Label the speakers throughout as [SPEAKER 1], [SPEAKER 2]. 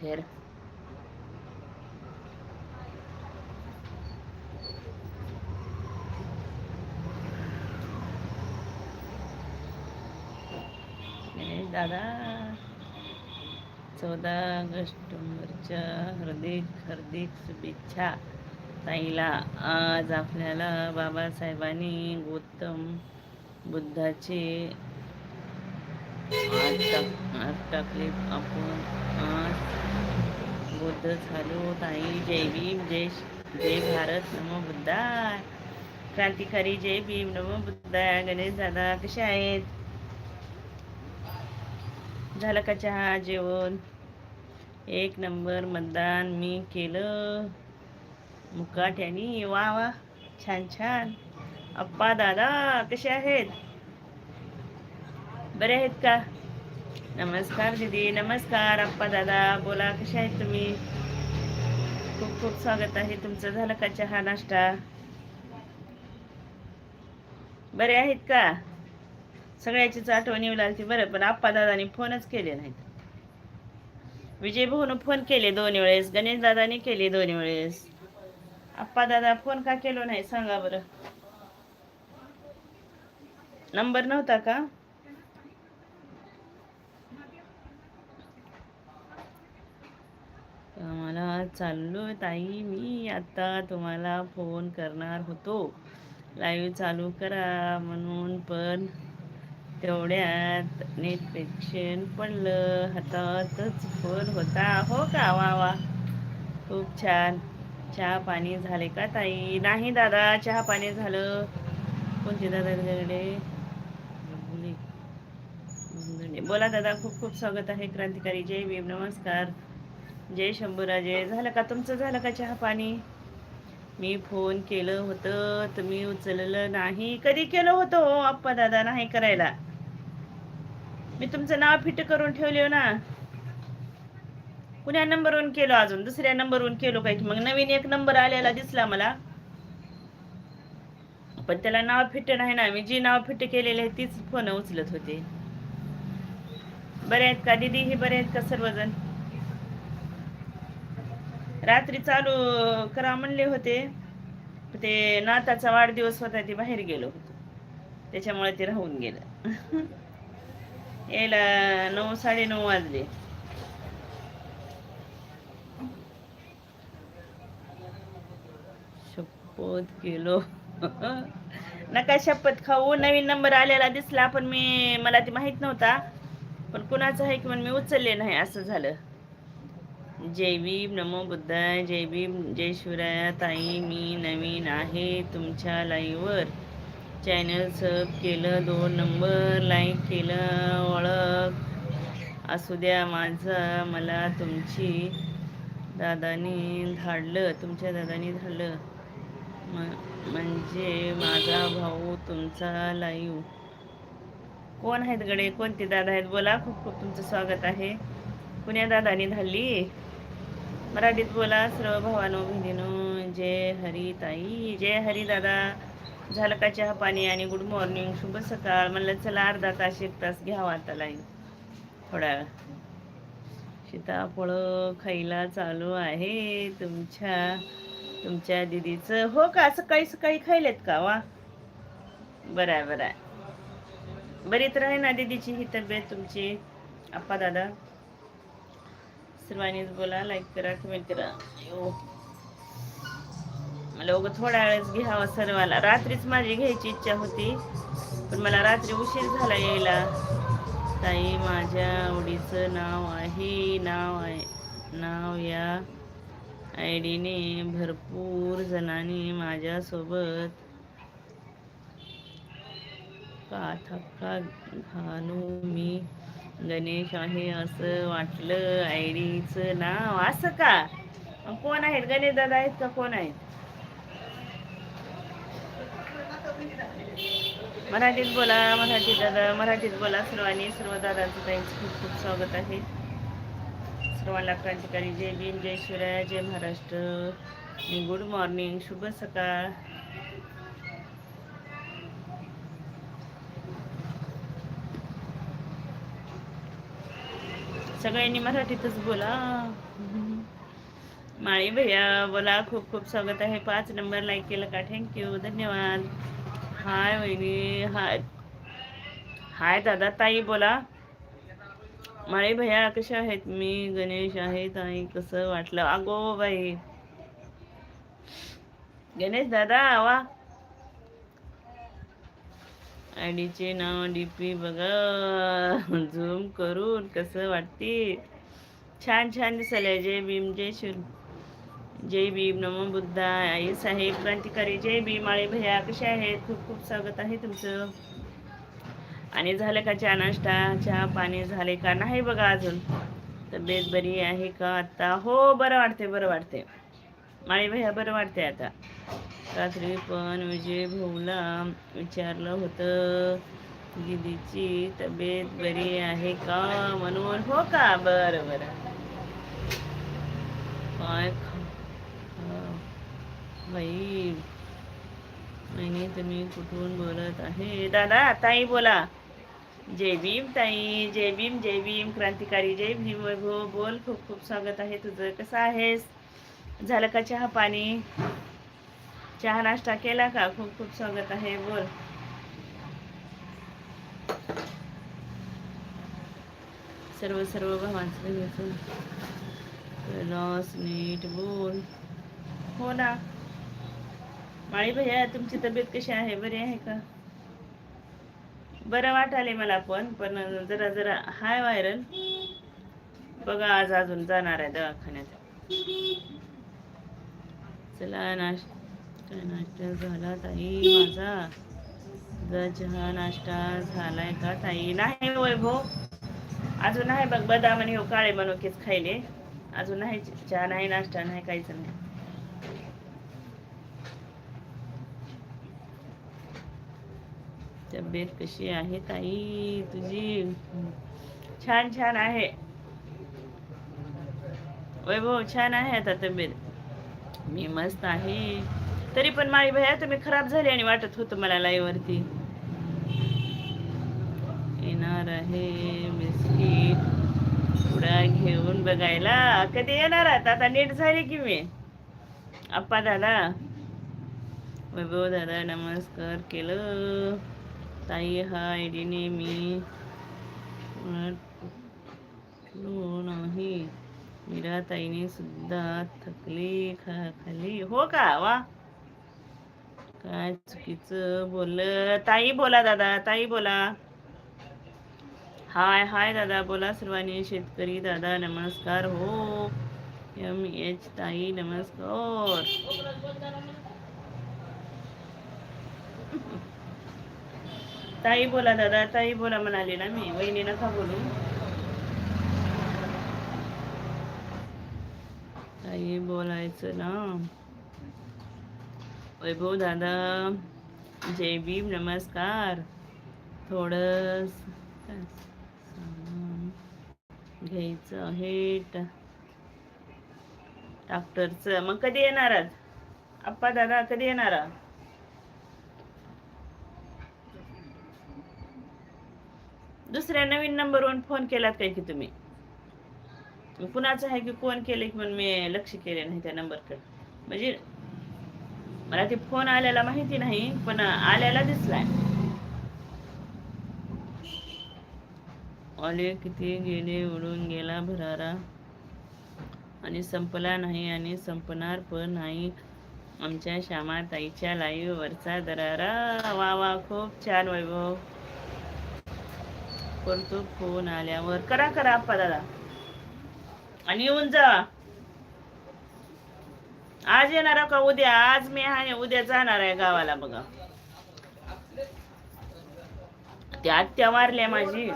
[SPEAKER 1] फेर दादा eh, चौदा ऑगस्टच्या हार्दिक हार्दिक शुभेच्छा. ताईला आज आपल्याला बाबासाहेबांनी गौतम बुद्धाचे आज आज टाकले आपण आज बुद्ध झालो ताई जय भीम जय जय भारत नमो बुद्धा क्रांतिकारी जय भीम नमो बुद्धा गणेश दादा कसे आहेत? झालं का चहा जेवण? एक नंबर मतदान मी केलं. मुकाट्यानी वा वा. छान छान. अप्पा दादा कसे आहेत? बरे आहेत का? नमस्कार दीदी नमस्कार अप्पा दादा बोला कसे आहेत तुम्ही? खूप खूप स्वागत आहे. तुमचं झालं का चहा नाश्ता? बरे आहेत का? सगळ्याचीच आठवण येऊ लागते बरं पण आप्पा दादानी फोनच केले नाहीत. विजय भाऊन फोन केले दोन वेळेस गणेश दादाने केले दोन वेळेस. आप्पा दादा फोन का केलो नाही? सांगा बरं. नंबर नव्हता का? मला चाललो ताई मी आता तुम्हाला फोन करणार होतो. लाईव्ह चालू करा म्हणून पण तेवढ्यात नेटपेक्षण पडलं. हातातच फोन होता. हो का? वा वा. खूप छान. चहा पाणी झाले का ताई? नाही दादा चहा पाणी झालं. कोणते दादा तुझ्याकडे? बोले. बोला दादा खूप खूप स्वागत आहे. क्रांतिकारी जय भीम. नमस्कार. जय शंभूराजे. झालं का तुमचं? झालं का चहा पाणी? मी फोन केलं होतं तुम्ही उचललं नाही. कधी केलं होतं हो आप्पा दादा नाही करायला. मी तुमचं नाव फिट करून ठेवले हो ना. कुण्या नंबरवरून केलो अजून? दुसऱ्या नंबरवरून केलो काय की मग नवीन एक नंबर आलेला दिसला मला. पण त्याला नाव फिट नाही ना. मी जी नाव फिट केलेली आहे तीच फोन उचलत होते. बरे आहेत का? दीदी हे बरे आहेत का सर्वजण? रात्री चालू करा म्हणले होते. ते नाताचा वाढदिवस होता ते बाहेर गेलो होतो. त्याच्यामुळे ते राहून गेलं. यायला नऊ साडे नऊ वाजले. शपथ गेलो. नका शपथ खाऊ. नवीन नंबर आलेला दिसला पण मी मला ते माहीत नव्हता. पण कुणाचं आहे की म्हणून मी उचलले नाही असं झालं. जय भीम नमो बुद्धाय जय भीम जय शिवराया ताई मी नवीन आहे तुमच्या लाईव्हवर. चॅनल सब केलं दोन नंबर लाईक केलं ओळख. असू द्या माझं मला तुमची. दादानी धाडलं तुमच्या दादानी धाडलं. म- म्हणजे माझा भाऊ तुमचा लाईव. कोण आहेत गडे? कोणते दादा आहेत? बोला खूप खूप तुमचं स्वागत आहे. कुण्या दादानी धाडली? मराठीत बोला सर्व भावानो बहिणीनो जय हरी ताई जय हरी दादा. झालं का चहा पाणी आणि गुड मॉर्निंग शुभ सकाळ. म्हणलं चला अर्धा तास एक तास घ्यावा आता लाईन थोडा वेळ. सीताफळं खायला चालू आहे तुमच्या तुमच्या दिदीचं. हो का सकाळी सकाळी खायलेत का वा? बरं आहे बरं आहे. बरी तर आहे ना दिदीची ही तब्येत तुमची? आप्पा दादा? सर्वांनीच बोला लाईक करा कमेंट करा. मला उगं थोड्या वेळेस घ्यावा सर्वाला. रात्रीच माझी घ्यायची इच्छा होती पण मला रात्री उशीर झाला यायला. ताई माझ्या आवडीचं नाव आहे नाव आहे नाव या आय डीने भरपूर जणांनी माझ्यासोबत का थक्का घालू मी? गणेश आहे असं वाटलं आय डीचं नाव असं का? कोण आहेत? गणेश दादा आहेत का? कोण आहेत? मराठीत बोला मराठी दादा मराठीत बोला. सर्वांनी सर्व दादांचं त्यांचं खूप खूप स्वागत आहे. सर्वांना क्रांतिकारी जय भीम जय शिवराय जय महाराष्ट्र. गुड मॉर्निंग शुभ सकाळ. सगळ्यांनी मराठीतच बोला. माळी भैया बोला खूप खूप स्वागत आहे. पाच नंबर लाईक केलं का? थँक्यू धन्यवाद. हाय वहिनी हाय. हाय दादा ताई बोला. माळी भैया कशा आहेत? मी गणेश आहे ताई. कसं वाटलं? अगो बाई. गणेश दादा वा आयडीचे नाव डी पी बघा झूम करून कसं वाटते. छान छान दिसले जय भीम जय शिव जय भीम. नमो बुद्धा आई साहेब क्रांतिकारी जय भीम. माळे भैया कसे आहेत? खूप खूप स्वागत आहे तुमचं. आणि झालं का चहा नाश्ता? चहा पाणी झाले का? नाही बघा अजून. तब्येत बरी आहे का आता? हो बरं वाटते बरं वाटते माळी भैया बरं वाटते आता. रात्री पण विजय भाऊला विचारलं होतं दिदीची तब्येत बरी आहे का? म्हणून हो का? बरं बरं. काय बाई आणि तुम्ही कुठून बोलत आहे? दादा ताई बोला. जय भीम ताई. जय भीम जय भीम. क्रांतिकारी जय भीम. वैभव बोल. खूप खूप स्वागत आहे तुझं. कसं आहेस? झालं का चहा पाणी? चहा नाश्ता केला का? खूप खूप स्वागत आहे बोल. सर्व सर्व भावांचं लॉस नीट बोल. हो ना. माळी भैया तुमची तब्येत कशी आहे? बरी आहे का? बरं वाटाले मला पण पण जरा जरा हाय व्हायरल. बघा आज अजून जाणार आहे दवाखान्यात. चला नाश्ता नाश्ता झाला ताई माझा. तुझा चहा नाश्ता झालाय का ताई? नाही वैभव. अजून नाही बघ बदाम आणि हो काळे मनुकेच खायले. अजून नाही चहा नाही नाश्ता नाही काहीच नाही. तब्येत कशी आहे ताई तुझी? छान छान आहे. वैभव छान आहे आता तब्येत? मी मस्त आहे. तरी पण माळी भैया तुम्ही खराब झाले आणि वाटत होतं मला लाईव्ह वरती येणार आहे बिस्किट. पुढा घेऊन बघायला. कधी येणार आहात? आता नीट झाली की मी. आप्पा दादा. वैभव दादा नमस्कार केलं. ताई हा आयडीने मी. नाही. मीरा ताईने सुद्धा थकली खा खाली हो का? वा. काय चुकीचं बोललं? ताई बोला दादा ताई बोला. हाय हाय दादा बोला सर्वांनी. शेतकरी दादा नमस्कार. हो एम एच ताई नमस्कार. ताई बोला दादा ताई बोला म्हणाले ना मी. वहिनी नका बोलू. ताई बोलायचं ना. वैभव दादा जय भीम नमस्कार. थोडं घ्यायचं आहे डॉक्टरचं. मग कधी येणार आप्पा दादा कधी येणार दुसऱ्या नवीन नंबरवरून फोन केलात काय की तुम्ही? कुणाचं आहे की कोण केले की म्हणून मी लक्ष केले नाही त्या नंबरकडे? म्हणजे मला ते फोन आलेला माहिती नाही पण आल्याला दिसलाय. आले किती गेले उडून गेला भरारा. आणि संपला नाही आणि संपणार पण नाही. आमच्या श्यामा ताईच्या लाईव्ह वरचा दरारा. वा वा खूप छान वैभव. करतो फोन आल्यावर करा करा आप्पा दादा आणि येऊन जा. आज येणार का उद्या? आज मी आहे उद्या जाणार आहे गावाला बघा. त्या आत्या मारल्या माझी.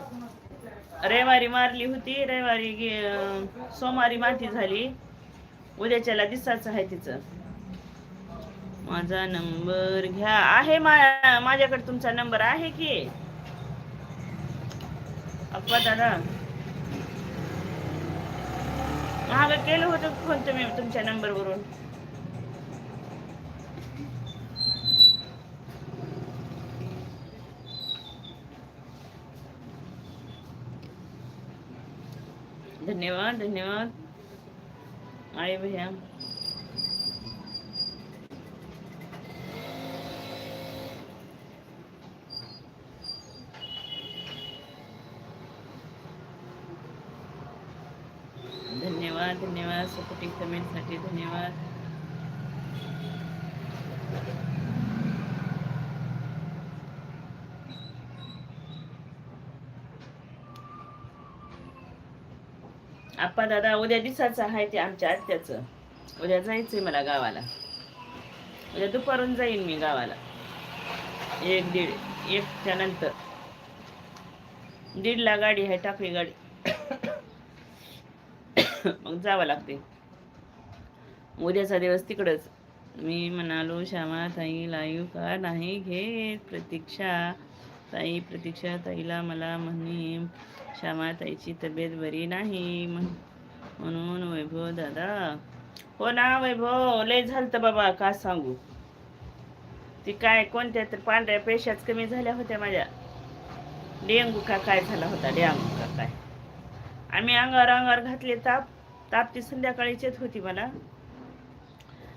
[SPEAKER 1] रविवारी मारली होती. रविवारी सोमवारी माती झाली. उद्याच्याला दिसाच आहे तिचं. माझा नंबर घ्या. आहे माझ्याकडे तुमचा नंबर आहे की? अप्पा दादा. महाग केलं होतं फोन तुम्ही तुमच्या नंबरवरून. धन्यवाद धन्यवाद. आए भैया. धन्यवाद धन्यवाद. सपोर्टिंग कमेंटसाठी धन्यवाद. आप्पा दादा उद्या दिसाचं आहे ते आमच्या आत्याचं. उद्या जायचंय मला गावाला. उद्या दुपारून जाईन मी गावाला. एक दीड एकच्या नंतर. दीडला गाडी आहे टाकळी गाडी. मग जावं लागते उद्याचा दिवस तिकडच. मी म्हणालो श्यामा ताई लाईव का नाही घेत प्रतीक्षा. ताई प्रतीक्षा ताईला मला म्हणे श्यामाताईची तब्येत बरी नाही. म्हणून वैभव दादा हो ना वैभव लय झालतं बाबा का सांगू? ती काय कोणत्या तर पांढऱ्या पेशाच कमी झाल्या होत्या माझ्या. डेंगू का काय झाला होता डेंगू का काय? आम्ही अंगावर अंगावर घातले ताप ताप ती संध्याकाळीच येत होती मला.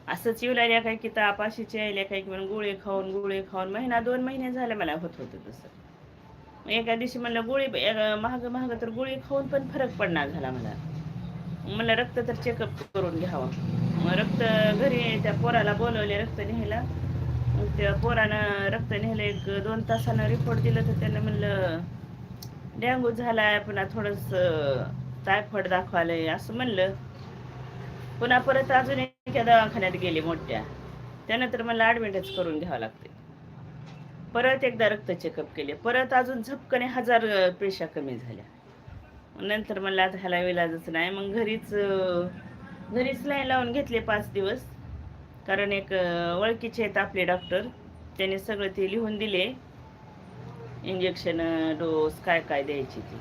[SPEAKER 1] असंच येऊ लागल्या काय की ताप अशीच यायल्या काय की म्हणून गोळे खाऊन गोळे खाऊन महिना दोन महिने झाले मला होत होतं तसं. एका दिवशी म्हणलं गोळी महाग महाग तर गोळी खाऊन पण फरक पडणार झाला मला. मला रक्त तर चेकअप करून घ्यावं. मग रक्त घरी त्या पोराला बोलवले रक्त न्यायला. मग त्या पोरानं रक्त नेलं एक दोन तासानं रिपोर्ट दिलं तर त्यानं म्हणलं डेंगू झालाय पुन्हा थोडस टायफॉइड दाखवालंय. असं म्हणलं. पुन्हा परत अजून एका दवाखान्यात गेले मोठ्या. त्यानं तर मला ॲडमिटच करून घ्यावं लागते परत एकदा रक्त चेकअप केले. परत अजून झपकने हजार पेशा कमी झाल्या. नंतर मला आता ह्याला विलाजच नाही. मग घरीच घरीच लाईन लावून घेतले पाच दिवस. कारण एक ओळखीचे आहेत आपले डॉक्टर त्याने सगळं ते लिहून दिले. इंजेक्शन डोस काय काय द्यायची ती.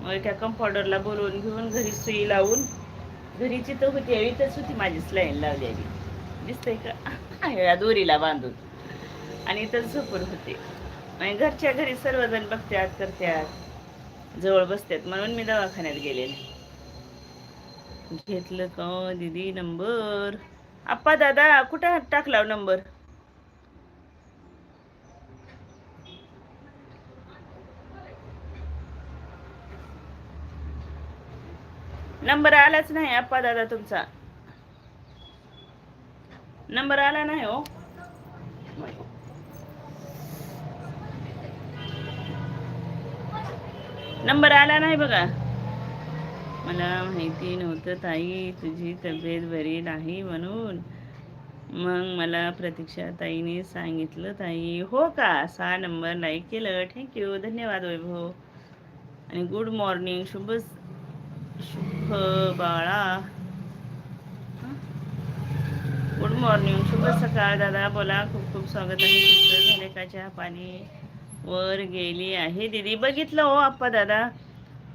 [SPEAKER 1] मग एका कंपाऊंडरला बोलवून घेऊन घरी सुई लावून घरीची तर होती इथंच होती माझी स्लाईन लावलेली. दिसतंय का? या दोरीला बांधून. आणि इथं झोपून होते. आणि घरच्या घरी सर्वजण बघतात करतात जवळ बसतात म्हणून मी दवाखान्यात गेले घेतलं का दिदी दीदी नंबर? आप्पा दादा कुठं टाकला नंबर? नंबर आलाच नाही आप्पा दादा तुमचा. नंबर आला नाही हो. नंबर आला नाही बघा. मला माहिती नव्हतं ताई तुझी तब्येत बरी नाही म्हणून. मग मला प्रतीक्षा ताईने सांगितलं ताई हो का? सहा नंबर लाईक केलं. थँक्यू धन्यवाद वैभव. आणि गुड मॉर्निंग शुभ शुभ बाळा. गुड मॉर्निंग शुभ सकाळ दादा. बोला. खूप खूप स्वागत आहे. झाले का चहा पाणी? वर गेली आहे दीदी. बघितलं हो आप्पा दादा.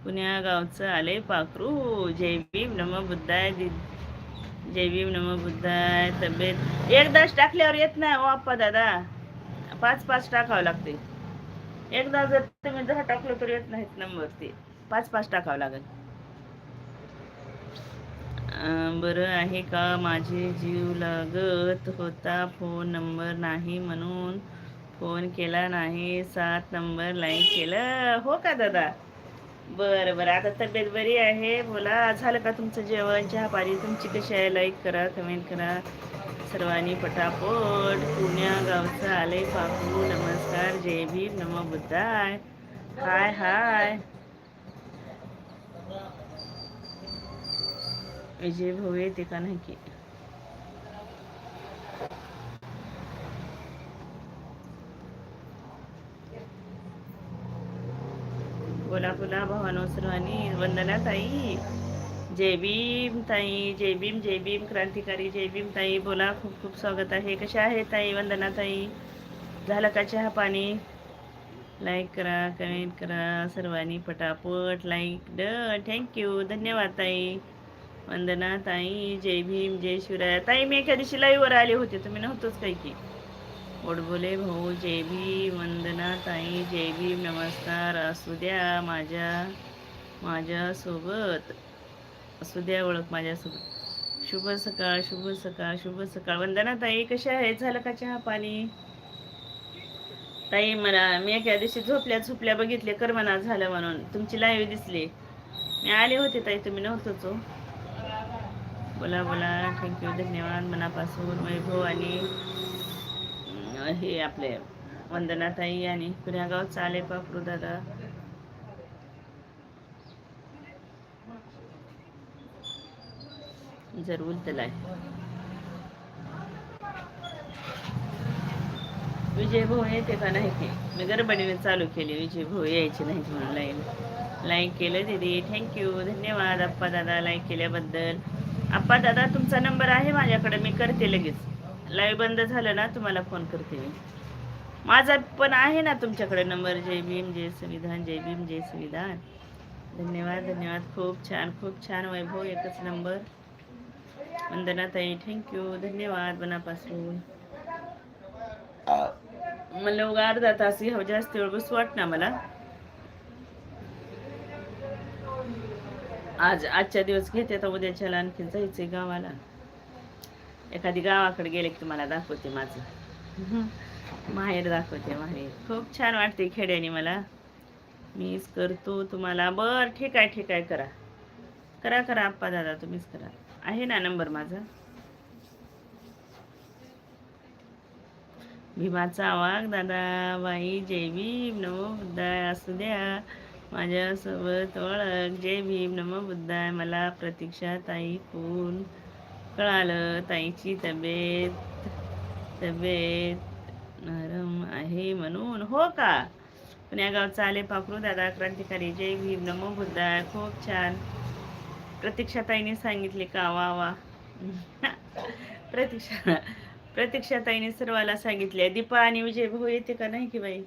[SPEAKER 1] पुण्या गावचं आले पाखरू. जय भीम नम बुद्धाय दिदी जय भीम नम बुद्धाय. तब्येत एकदाच टाकल्यावर येत नाही हो आप्पा दादा. पाच पाच टाकावं लागते एकदा जर तुम्ही दहा टाकलं तर येत नाहीत नंबर ते पाच पाच टाकावं लागेल. बरं आहे का? माझे जीव लागत होता. फोन नंबर नाही म्हणून फोन केला नाही सात नंबर लाईक केलं. हो का दादा? बरं बरं. आता तब्येत बरी आहे? बोला. झालं का तुमचं जेवण? चहा पाणी तुमची कशी आहे? लाईक करा कमेंट करा. सर्वांनी पटापट. पुण्या गावचं आले पापू नमस्कार. जय भीम. नम बुद्धाय. हाय हाय. विजय भोवे ते का नाही की? बोला बोला भावानो सर्वांनी वंदना ताई. जय भीम ताई जय भीम जय भीम क्रांतिकारी जय भीम ताई. बोला खूप खूप स्वागत आहे. कशा आहे ताई वंदना ताई? झालं का चहा पाणी? लाईक करा कमेंट करा. सर्वांनी पटापट लाईक ड थँक्यू धन्यवाद ताई. वंदना ताई जय भीम जय शिवराय. ताई मी एका दिवशी लाईव्हवर आले होते. तुम्ही नव्हतोच काही की? ओडबोले भाऊ जय भीम वंदना ताई जय भीम नमस्कार असू द्या माझ्या माझ्यासोबत असू द्या ओळख माझ्यासोबत. शुभ सकाळ शुभ सकाळ शुभ सकाळ. वंदना ताई कशा आहे? झालं का चहा पाणी? ताई मला मी एका दिवशी झोपल्या झोपल्या बघितले करमना झालं म्हणून. तुमची लाईव्ह दिसली. मी आले होते ताई तुम्ही नव्हतोच हो. बोला बोला. थँक्यू धन्यवाद. मनापासून वैभव आणि हे आपले वंदनाताई आणि कुण्यागाव चाले पापरू दादा. जर उलतलाय विजय भाऊ येते का नाही ते? मी गरबडीने चालू केली विजय भाऊ यायचे नाही म्हणून लाईन लाईक केलं दीदी. थँक्यू धन्यवाद आप्पा दादा लाईक केल्याबद्दल. आप्पा दादा तुमचा नंबर आहे माझ्याकडे. मी करते लगेच. लाईव्ह बंद झालं ना तुम्हाला फोन करते मी. माझा पण आहे ना तुमच्याकडे नंबर जय भीम जय संविधान जय भीम जय संविधान. धन्यवाद धन्यवाद. खूप छान खूप छान वैभव एकच नंबर वंदना ताई थँक्यू धन्यवाद मनापासून. मला उगा अर्धा तास घ्यावं जास्त वेळ बसू वाट ना मला. आज आजच्या दिवस घेते तर उद्याच्याला आणखी जायचंय गावाला. एखादी गावाकडे गेले की तुम्हाला दाखवते माझं. माहेर दाखवते माहेर. खूप छान वाटते खेड्याने मला. मीच करतो तुम्हाला. बर ठीक आहे ठीक आहे करा. करा करा आप्पा दादा तुम्हीच करा. आहे ना नंबर माझा? भीमाचा वाघ दादा बाई जय भीम नमो बुद्धाय असू द्या. माझ्यासोबत ओळख जय भीम नमो बुद्धाय मला प्रतीक्षा ताई कोण कळालं ताईची तब्येत तब्येत नरम आहे म्हणून. हो का? पुण्यागावचा आले पाखरू दादा क्रांतिकारी जय भीम नमो बुद्धाय. खूप छान. प्रतीक्षा ताईने सांगितले का? वा वा. प्रतीक्षा प्रतीक्षा ताईने सर्वाला सांगितले. दीपा आणि विजय भाऊ येते का? नाही की बाई?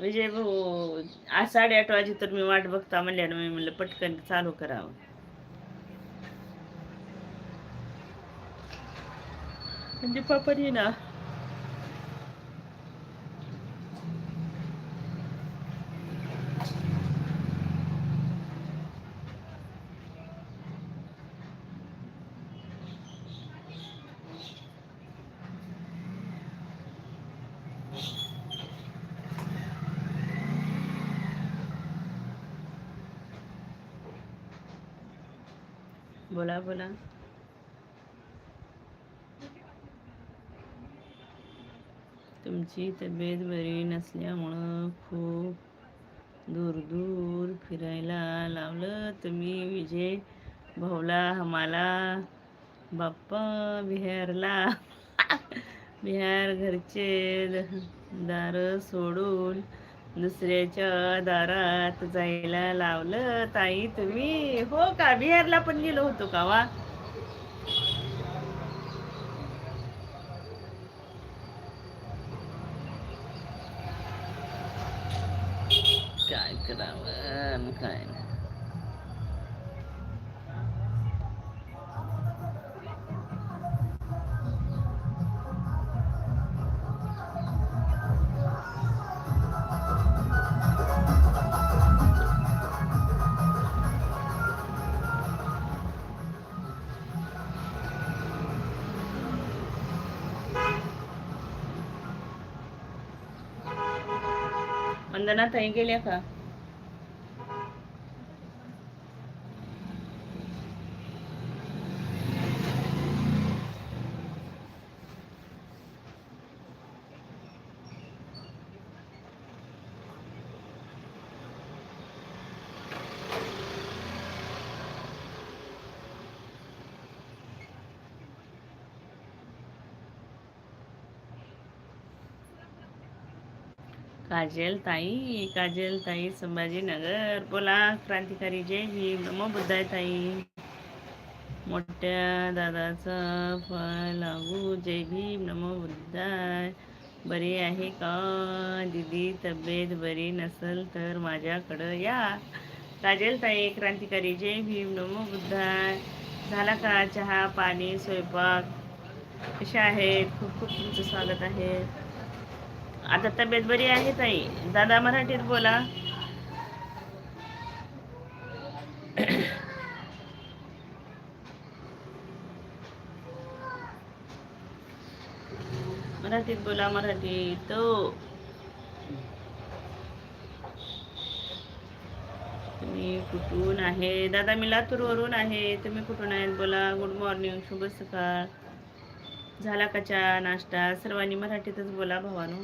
[SPEAKER 1] विजय भाऊ आज साडेआठ वाजे तर मी वाट बघता म्हणल्यानं मी म्हणलं पटकन चालू करावं. दीपा पण ये ना बोला बोला तुमची तब्येत बरी नसल्यामुळं खूप दूर दूर फिरायला लावलं तुम्ही विजय भाऊला आम्हाला बाप्पा बिहारला. बिहार घरचे दार सोडून दुसऱ्याच्या दारात जायला लावलं. ताई तुम्ही हो का? बिहारला पण गेलो होतो का वा? वंदना ताई गेल्या का काजल ताई काजल ताई संभाजीनगर. बोला क्रांतिकारी जय भीम नमो बुद्धाय ताई. मोठ्या दादाचा फळ लागू. जय भीम. नमो बुद्धाय. बरी आहे का? दीदी तब्येत बरी नसल तर माझ्याकडं या. काजल ताई क्रांतिकारी जय भीम. नमो बुद्धाय. झाला का चहा पाणी स्वयंपाक? कशा आहेत? खूप खूप तुमचं स्वागत आहे. आता तब्येत बरी आहे ताई? दादा मराठीत बोला. मराठीत बोला मराठीत. तुम्ही कुठून आहे? दादा मी लातूरवरून आहे. तुम्ही कुठून आहेत? बोला. गुड मॉर्निंग शुभ सकाळ. झाला का चा नाश्ता? सर्वांनी मराठीतच बोला भावानो.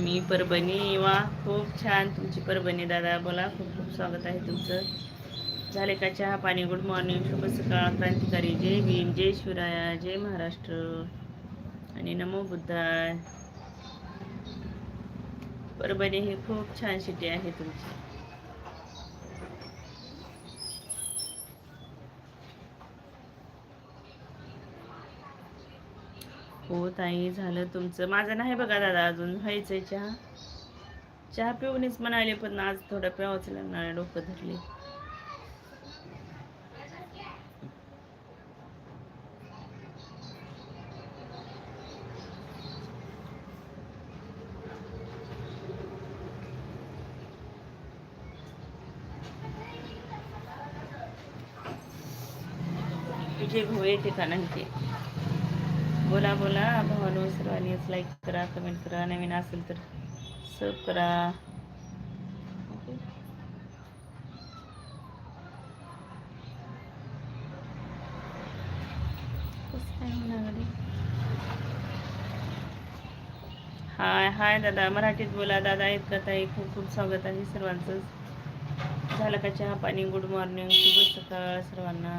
[SPEAKER 1] आम्ही परभणी वा खूप छान तुमची परभणी दादा बोला. खूप खूप स्वागत आहे तुमचं. झाले का चहा पाणी? Good morning. शुभ सकाळ. क्रांतिकारी. जय भीम. जय शिवराया. जय महाराष्ट्र. आणि नमो बुद्धाय. परभणी ही खूप छान सिटी आहे तुमची. हो ताई झालं तुमचं. माझं नाही बघा दादा अजून व्हायचं आहे चहा. चहा पिऊनच म्हणाले पण आज थोडं प्यावंच लागणार डोकं धरले. तुझे घोळे येते का नाही ते बोला बोला. भावानो सर्वांनीच लाईक करा कमेंट करा. नवीन असेल तर सब करा. ओके. हाय हाय दादा. मराठीत बोला. दादा आहेत का ताई? खूप खूप स्वागत आहे सर्वांचं. झालं का चहा पाणी? गुड मॉर्निंग शुभ सकाळ सर्वांना.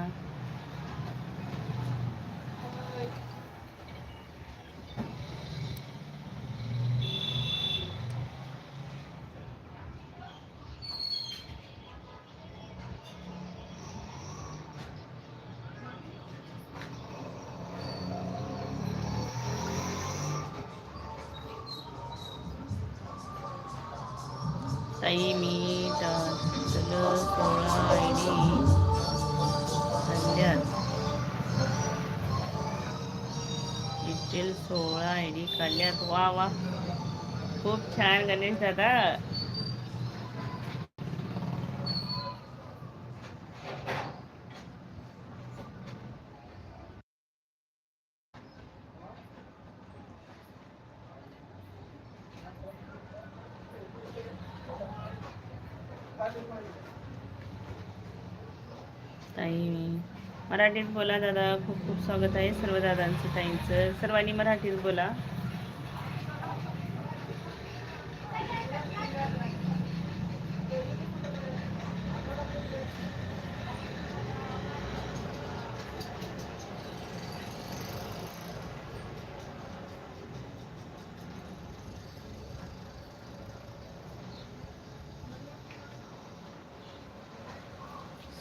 [SPEAKER 1] डिटेल सोळा आय डी काढल्यात वा वा. खूप छान गणेश दादा ताई मराठीत बोला दादा. खूप खूप स्वागत आहे सर्व दादांचं ताईंचं. सर्वांनी मराठीत बोला.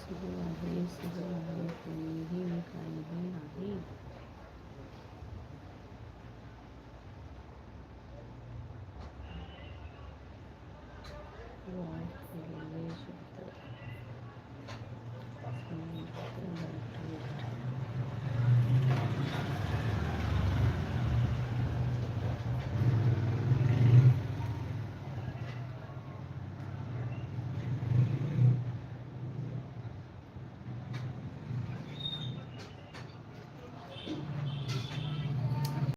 [SPEAKER 1] सुरू हे सुरू आहे कोणीही काहीही नाही